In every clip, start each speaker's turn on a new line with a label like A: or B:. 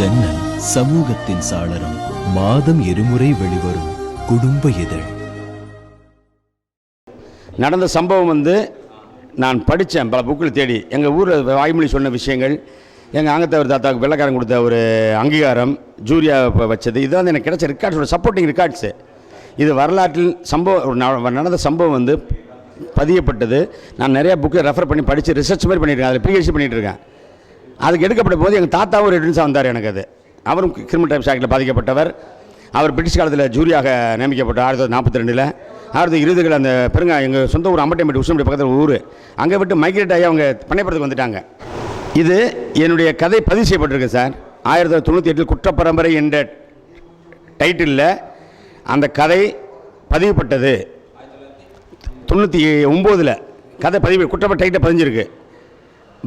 A: ஜன்னல் சமூகத்தின் சாளரம் மாதம் இருமுறை வெளிவரும் குடும்ப இதழ்.
B: நடந்த சம்பவம் வந்து நான் படித்தேன் பல புக்கில் தேடி. எங்கள் ஊரில் வாய்மொழி சொன்ன விஷயங்கள் எங்கள் அங்கத்தவர் தாத்தாவுக்கு வெள்ளக்காரன் கொடுத்த ஒரு அங்கீகாரம் ஜூரியா வச்சது இதுதான் வந்து எனக்கு கிடைச்ச ரெக்கார்ட்ஸோட சப்போர்ட்டிங் ரெக்கார்ட்ஸு இது வரலாற்றில் சம்பவம் நடந்த சம்பவம் வந்து பதியப்பட்டது. நான் நிறையா புக்கை ரெஃபர் பண்ணி படித்து ரிசர்ச் மாதிரி பண்ணியிருக்கேன் அதில் பிஹெச்டி பண்ணிகிட்டு இருக்கேன். அதுக்கு எடுக்கப்பட்ட போது எங்கள் தாத்தாவும் ஒரு வந்தார் எனக்கு அது. அவரும் கிரிமினல் டைப்ஸ் ஆக்டில் பாதிக்கப்பட்டவர். அவர் பிரிட்டிஷ் காலத்தில் ஜூரியாக நியமிக்கப்பட்டார் ஆயிரத்தி தொள்ளாயிரத்தி நாற்பத்தி ரெண்டில் ஆயிரத்தி இருபதுகள் அந்த பெருங்க எங்கள் சொந்த ஊர் அம்பட்டம்பட்டி உசம்பட்டி பக்கத்தில் ஊர். அங்கே விட்டு மைக்ரேட் ஆகி அவங்க பண்ணைப்புறத்துக்கு வந்துட்டாங்க. இது என்னுடைய கதை பதிவு செய்யப்பட்டிருக்கு சார். ஆயிரத்தி தொள்ளாயிரத்தி தொண்ணூற்றி எட்டில் குற்றப்பரம்பரை என்ற டைட்டிலில் அந்த கதை பதிவுப்பட்டது தொண்ணூற்றி ஒம்போதில் கதை பதிவு குற்றப்பட்ட டைட்டில் பதிஞ்சிருக்கு.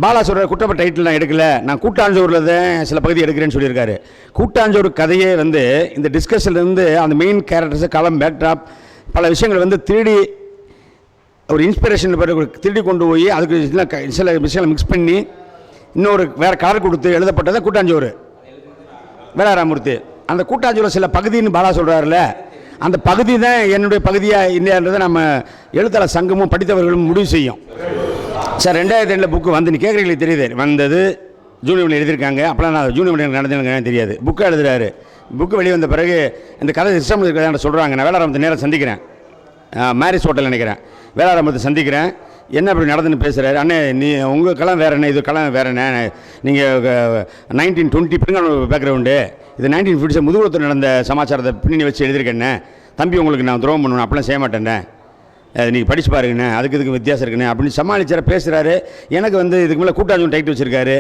B: பாலா சொல்கிற குற்றப்பட்ட டைட்டில் நான் எடுக்கல. நான் கூட்டாஞ்சோரில் தான் சில பகுதி எடுக்கிறேன்னு சொல்லியிருக்காரு. கூட்டாஞ்சோறு கதையே வந்து இந்த டிஸ்கஷன்லேருந்து அந்த மெயின் கேரக்டர்ஸு களம் பேக்ட்ராப் பல விஷயங்கள் வந்து திருடி ஒரு இன்ஸ்பிரேஷன் பிறகு திருடி கொண்டு போய் அதுக்கு சில சில விஷயங்களை மிக்ஸ் பண்ணி இன்னொரு வேறு கலர் கொடுத்து எழுதப்பட்டது கூட்டாஞ்சோறு. வேளாராமூர்த்தி. அந்த கூட்டாஞ்சோறு சில பகுதின்னு பாலா சொல்கிறாருல அந்த பகுதி தான் என்னுடைய பகுதியாக இல்லையான்றதை நம்ம எழுத்தாளர் சங்கமும் படித்தவர்களும் முடிவு செய்யும். சார் ரெண்டாயிரத்தி ரெண்டில் புக்கு வந்து நீ கேட்குறீங்களே தெரியுது. வந்தது ஜூனியர் எழுதியிருக்காங்க. அப்போலாம் நான் ஜூனியர் நடந்தது தெரியாது. புக்கை எழுதுறாரு. புக்கு வெளியே வந்த பிறகு இந்த கதை சிஸ்டம் இருக்கிறதா சொல்கிறாங்க நான் வேளாரம்பத்தை நேரம் சந்திக்கிறேன். மேரிஸ் ஹோட்டல் நினைக்கிறேன். வேளாரம்பத்தை சந்திக்கிறேன். என்ன அப்படி நடந்துன்னு பேசுகிறாரு அண்ணே நீ உங்கள் களம் வேற என்ன? இது களம் வேறு என்ன? நீங்கள் நைன்டீன் டுவெண்ட்டி பிள்ளைங்க பேக்ரவுண்டு இது நைன்டீன் ஃபிஃப்டி முதுகுலத்தில் நடந்த சமாச்சாரத்தை பின்னணி வச்சு எழுதியிருக்கேன் தம்பி உங்களுக்கு நான் துரோகம் பண்ணணும் அப்படிலாம் செய்ய மாட்டேன்னே நீங்கள் படிச்சு பாருங்கண்ணே அதுக்கு இதுக்கு வித்தியாசம் இருக்குண்ணே அப்படின்னு சமாளிச்சார பேசுகிறாரு எனக்கு வந்து இதுக்கு மேலே கூட்டாஞ்சு டைட் வச்சிருக்காரு.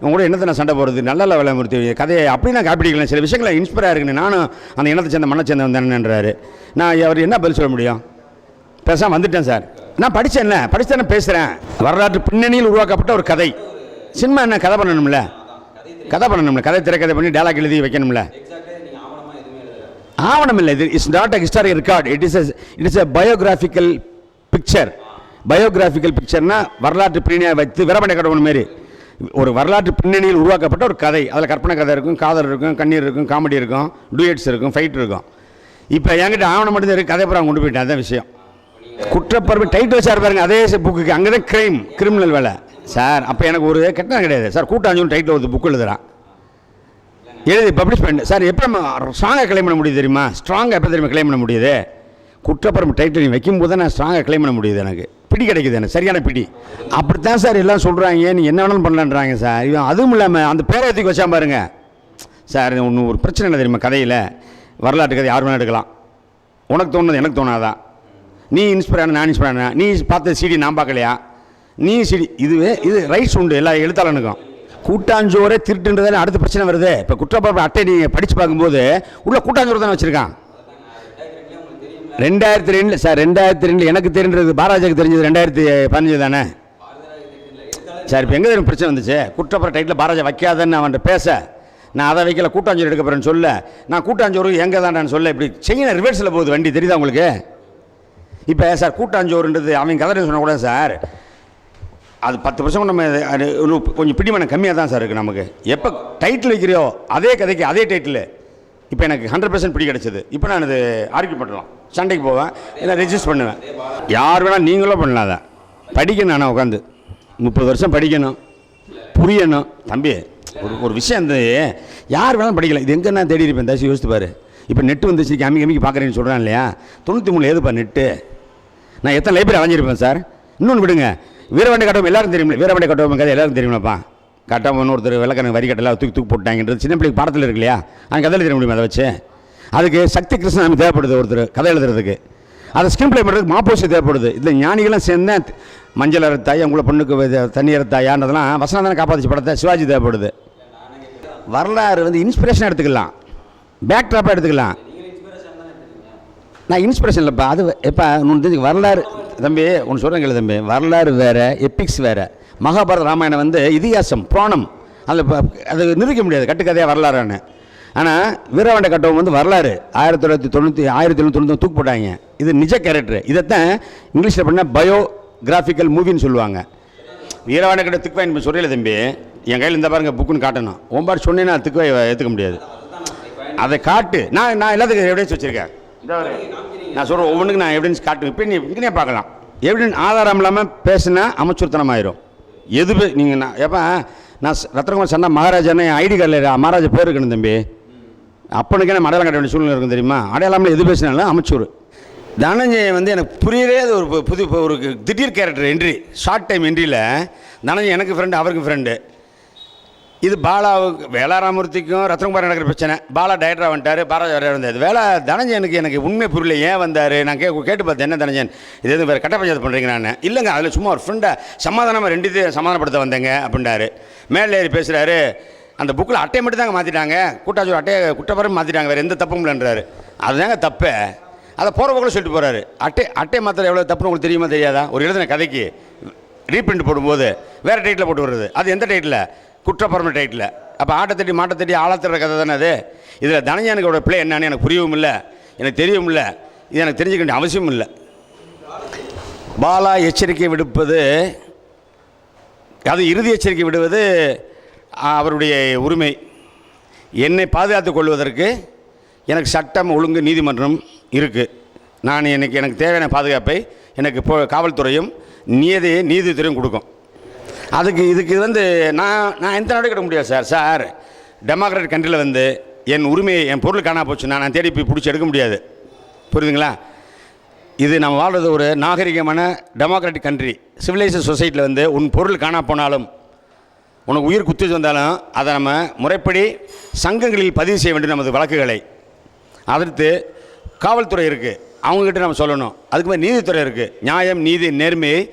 B: உங்க கூட என்னத்தை நான் சண்டை போகிறது நல்ல லெவலில் மூர்த்தி கதையை அப்படி நான் காப்பிடிக்கலாம் சில விஷயங்களை இன்ஸ்பைராக இருக்குண்ணே. நானும் அந்த இனத்தை சேர்ந்த மண்ணை சேர்ந்த வந்தேன்ன்றாரு நான் அவர் என்ன பதில் சொல்ல முடியும்? பேசாம வந்துட்டேன் சார். நான் படித்தேன்ல படிச்சு பேசுகிறேன் வரலாற்று பின்னணியில் உருவாக்கப்பட்ட ஒரு கதை. சினிமா என்ன கதை பண்ணணும்ல? கதை பண்ணணும்ல. கதை திரைக்கதை பண்ணி டேலாக் எழுதி வைக்கணும்ல? ஆவணம் இல்லை இது it's not a historic record it is it is a biographical picture biographical பிக்சர்னா வரலாற்று பின்னணியை வைத்து வீரமணி கடவுள் மாரி. ஒரு வரலாற்று பின்னணியில் உருவாக்கப்பட்ட ஒரு கதை. அதில் கற்பனை கதை இருக்கும் காதல் இருக்கும் கண்ணீர் இருக்கும் காமெடி இருக்கும் டூயட்ஸ் இருக்கும் ஃபைட் இருக்கும். இப்போ என்கிட்ட ஆவணம் மட்டும் இருக்குது கதை அப்புறம் கொண்டு போயிட்டேன். அதான் விஷயம். குற்றப்பரவு டைட் வச்சார் பாருங்க அதே புக்குக்கு அங்கே தான் கிரைம் கிரிமினல் வேலை. சார் அப்போ எனக்கு ஒரு கெட்டது கிடையாது. சார் கூட்டாஞ்சு டைட்டில் ஒரு புக் எழுதுகிறான் எழுதி பப்ளிஷ் பண்ணு. சார் எப்போ நம்ம ஸ்ட்ராங்காக கிளைம் பண்ண முடியுது தெரியுமா? ஸ்ட்ராங்காக எப்போ தெரியுமா கிளைம் பண்ண முடியுது? குற்றப்பரம் டைட்டில் வைக்கும்போது தான் நான் ஸ்ட்ராங்காக கிளைம் பண்ண முடியுது எனக்கு. பிடி கிடைக்குது எனக்கு சரியான பிடி. அப்படித்தான் சார் எல்லாம் சொல்கிறாங்க நீ என்ன வேணாலும் பண்ணலான்றாங்க சார். இவன் அதுவும் இல்லாமல் அந்த பேரத்துக்கு வச்சா பாருங்க. சார் ஒன்று ஒரு பிரச்சனை என்ன தெரியுமா கதையில்? வரலாற்று கதை யார் வேணால் எடுக்கலாம். உனக்கு தோணுது எனக்கு தோணாதான் நீ இன்ஸ்பயர் ஆன நான் இன்ஸ்பயர் ஆன. நீ பார்த்த சிடி நான் பார்க்கலையா? நீ சிடி இதுவே இது ரைட்ஸ் உண்டு எல்லா எழுத்தாளனுக்கும். கூட்டாஞ்சோரே திருட்டுன்றதான அடுத்த பிரச்சனை வருது. இப்போ குற்றப்பரப்பு அட்டை நீங்கள் படித்து பார்க்கும்போது உள்ள கூட்டாஞ்சோறு தானே வச்சுருக்கான். ரெண்டாயிரத்தி ரெண்டு சார் ரெண்டாயிரத்தி ரெண்டு எனக்கு தெரிஞ்சது பாராஜாக்கு தெரிஞ்சது ரெண்டாயிரத்தி பதினஞ்சு தானே? சார் இப்போ எங்கே தெரியும் பிரச்சனை வந்துச்சு? குற்றப்பர டைட்டில் பாராஜா வைக்காதன்னு அவன் பேச. நான் அதை வைக்கல கூட்டாஞ்சோறு எடுக்க போகிறேன்னு சொல்ல. நான் கூட்டாஞ்சோறு எங்கே தான்டான்னு சொல்ல. இப்படி செய்யணும் ரிவர்ஸில் போகுது வண்டி தெரியுதா உங்களுக்கு? இப்போ சார் கூட்டாஞ்சோறுன்றது அவங்க கதை சொன்ன கூட சார் அது பத்து வருஷம் நம்ம அது- கொஞ்சம் பிடிமானம் கம்மியாக தான் சார் இருக்குது நமக்கு. எப்போ டைட்டில் வைக்கிறியோ அதே கதைக்கு அதே டைட்டில் இப்போ எனக்கு ஹண்ட்ரட் பர்சன்ட் பிடி கிடச்சிது. இப்போ நான் இது ஆர்கியூ பண்ணலாம் சண்டைக்கு போவேன் இல்லை ரெஜிஸ்டர் பண்ணுவேன். யார் வேணால் நீங்களும் பண்ணலாம் அதை. படிக்கணும் ஆனால் உட்காந்து. முப்பது வருஷம் படிக்கணும். புரியணும். தம்பி ஒரு ஒரு விஷயம் வந்து யார் வேணாலும் படிக்கலாம். இது எங்கே நான் தேடி இருப்பேன் தயவுசெய்து யோசித்து பாரு. இப்போ நெட்டு வந்துச்சு கம்மி கம்மிக்கு பார்க்குறேன்னு சொல்கிறேன் இல்லையா? தொண்ணூற்றி மூணு ஏதுப்பா நெட்டு நான் எத்தனை லைப்ரரி அலைஞ்சிருப்பேன் சார்? இன்னொன்று விடுங்க. வீரவண்டி கட்டவும் எல்லாரும் தெரியுமில்ல வீரவண்டி கட்டவும் கதை எல்லாரும் தெரியுமாப்பா கட்டவன் ஒருத்தர் விளக்கணு வரி கட்டலாம் தூக்கி தூக்கி போட்டாங்கன்றது சின்ன பிள்ளைக்கு படத்தில் இருக்கு இல்லையா? அந்த கதையில் தெரிய முடியுமா அதை வச்சு? அதுக்கு சக்தி கிருஷ்ணன் தேவைப்படுது ஒருத்தர் கதை எழுதுறதுக்கு. அதை ஸ்கிரீன் பிளே பண்ணுறதுக்கு மாப்போசி தேவைப்படுது. இதில் ஞானிகளும் சேர்ந்தேன் மஞ்சள் அறுத்தாய் உங்களை பொண்ணுக்கு தண்ணி அறுத்தாயான்றதெல்லாம் வசனம் தானே காப்பாற்றி படத்தை. சிவாஜி தேவைப்படுது. வரலாறு வந்து இன்ஸ்பிரேஷன் எடுத்துக்கலாம். பேக் ட்ராப்பாக எடுத்துக்கலாம். நான் இன்ஸ்பிரேஷன் இல்லைப்பா. அது எப்போ ஒன்று தெரிஞ்சு வரலாறு. தம்பி ஒன்று சொல்கிறேன் கேளு தம்பி. வரலாறு வேறு எப்பிக்ஸ் வேறு. மகாபாரத ராமாயணம் வந்து இதிகாசம் புராணம். அதில் அது நிரூபிக்க முடியாது கட்டுக்கதையாக வரலாறான்னு. ஆனால் வீரவாண்ட கட்டவம் வந்து வரலாறு. ஆயிரத்தி தொள்ளாயிரத்தி தொண்ணூற்றி ஆயிரத்தி எழுநூற்றி தொண்ணூற்றி தூக்கு போட்டாங்க. இது நிஜ கேரக்டர் இதைத்தான் இங்கிலீஷில் பண்ண பயோகிராஃபிக்கல் மூவின்னு சொல்லுவாங்க. வீரவாண்ட கட்ட திக்குவாய் வாங்கி சொல்கிறீங்களே தம்பி. என் கையில் இந்த பாருங்க புக்குன்னு காட்டணும். ஒம்பாடு சொன்னேன்னா திக்குவாய் ஏற்றுக்க முடியாது. அதை காட்டு. நான் நான் எல்லாத்துக்கும் எவிடன்ஸ் வச்சுருக்கேன். நான் சொல்கிறேன் ஒவ்வொன்றுக்கு நான் எவிடன்ஸ் காட்டு இப்போ நீ இங்கனே பார்க்கலாம். எவிடன்ஸ் ஆதாரம் இல்லாமல் பேசுனா அமைச்சூர்த்தனம் ஆயிரும் எது நீங்கள் நான் எப்போ நான் ரத்னகுமார் சொன்ன மகாராஜான்னு ஐடி கார்டில் மகாராஜா பேர் இருக்கணும் தம்பி. அப்பனுக்கு என்ன அடையாளம் கட்ட வேண்டிய சூழ்நிலை இருக்கும் தெரியுமா? அடையாளம்ல எது பேசினாலும் அமைச்சூர். தனஞ்சயன் வந்து எனக்கு புரியவே அது ஒரு புது ஒரு திடீர் கேரக்டர் என்ட்ரி ஷார்ட் டைம் என்ட்ரியில் தனஞ்சயன் எனக்கு ஃப்ரெண்டு அவருக்கு ஃப்ரெண்டு இது பாலாவுக்கு வேளாராமூர்த்திக்கும் ரத்னகுமார் நடக்கிற பிரச்சனை. பாலா டைரக்டராக வந்துட்டார். பாலாஜி வரையா வந்தார். வேலை தனஞ்சயனுக்கு எனக்கு உண்மை புரியல. ஏன் வந்தார்? நான் கே கேட்டு பார்த்தேன். என்ன தனஞ்சன்? இது எதுவும் வேறு கட்ட பஞ்சாயத்து பண்ணுறீங்க நான்? இல்லைங்க அதில் சும்மா ஒரு ஃப்ரெண்டை சமாதானமாக ரெண்டு சமாதானப்படுத்த வந்தேங்க அப்படின்றாரு. மேலே ஏறி பேசுகிறாரு அந்த புக்கில் அட்டையை மட்டும் தாங்க மாற்றிட்டாங்க கூட்டாச்சூர் அட்டையை குற்றப்பறம் மாற்றிட்டாங்க வேறு எந்த தப்பும் இல்லைன்றாரு. அதுதாங்க தப்பே. அதை போகிற போக்கில் சொல்லிட்டு போகிறாரு அட்டை அட்டை மாத்திர எவ்வளோ தப்புன்னு உங்களுக்கு தெரியுமா தெரியாதா? ஒரு எழுதின கதைக்கு ரீப்ரிண்ட் போடும்போது வேறு டைட்டில் போட்டு வருது அது எந்த டைட்டில் குற்றப்பரம டைட்டில் அப்போ ஆட்டை தட்டி மாட்டை ஆழத்துற கதை தானே அது? இதில் தனஞ்சனுக்கோட பிள்ளை என்னன்னு எனக்கு புரியவும் இல்லை. எனக்கு தெரியவும் இல்லை. இது எனக்கு தெரிஞ்சுக்க வேண்டிய அவசியமும் இல்லை. பாலா எச்சரிக்கை விடுப்பது அது இறுதி எச்சரிக்கை விடுவது அவருடைய உரிமை. என்னை பாதுகாத்துக் கொள்வதற்கு எனக்கு சட்டம் ஒழுங்கு நீதிமன்றம் இருக்குது நான் எனக்கு எனக்கு தேவையான பாதுகாப்பை எனக்கு இப்போ காவல்துறையும் நீதியை நீதித்துறையும் கொடுக்கும். அதுக்கு இதுக்கு வந்து நான் நான் எந்த நடவடிக்கை எடுக்க முடியாது சார். சார் டெமோக்ராட்டிக் கண்ட்ரியில் வந்து என் உரிமையை என் பொருள் காணா போச்சுன்னா நான் தேடி போய் பிடிச்சி எடுக்க முடியாது. புரியுதுங்களா? இது நம்ம வாழ்கிறது ஒரு நாகரிகமான டெமோக்ராட்டிக் கண்ட்ரி சிவிலைசேஷன் சொசைட்டியில் வந்து உன் பொருள் காணா போனாலும் உனக்கு உயிர் குத்தி வந்தாலும் அதை நம்ம முறைப்படி சங்கங்களில் பதிவு செய்ய வேண்டிய நமது வழக்குகளை அடுத்து காவல்துறை இருக்குது அவங்கக்கிட்ட நம்ம சொல்லணும். அதுக்கு மாதிரி நீதித்துறை இருக்குது நியாயம் நீதி நேர்மையை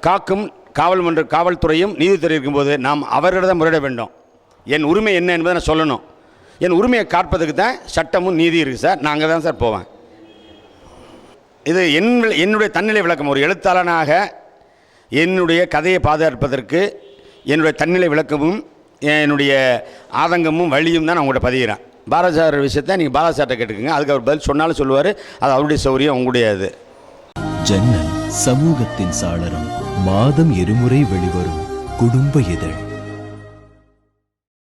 B: காக்கும் காவல் மன்ற காவல்துறையும் நீதித்துறை இருக்கும்போது நாம் அவர்களிடம் தான் முறையிட வேண்டும். என் உரிமை என்ன என்பதை நான் சொல்லணும். என் உரிமையை காப்பதுக்கு தான் சட்டமும் நீதி இருக்குது சார். நான் அங்கே தான் சார் போவேன். இது என் என்னுடைய தன்னிலை விளக்கம். ஒரு எழுத்தாளனாக என்னுடைய கதையை பாதுகாப்பதற்கு என்னுடைய தன்னிலை விளக்கமும் என்னுடைய ஆதங்கமும் வழியும் தான் நான் உங்கள்கிட்ட பதிகிறேன். பாலாசார் விஷயத்தை நீங்கள் பாலாசார்ட்ட கேட்டுக்கோங்க. அதுக்கு அவர் பதில் சொன்னாலும் சொல்லுவார். அது அவருடைய சௌரியம் உங்களுடைய இது
A: ஜன்னல் சமூகத்தின் சாளரம். மாதம் இருமுறை வெளிவரும் குடும்ப இதழ்.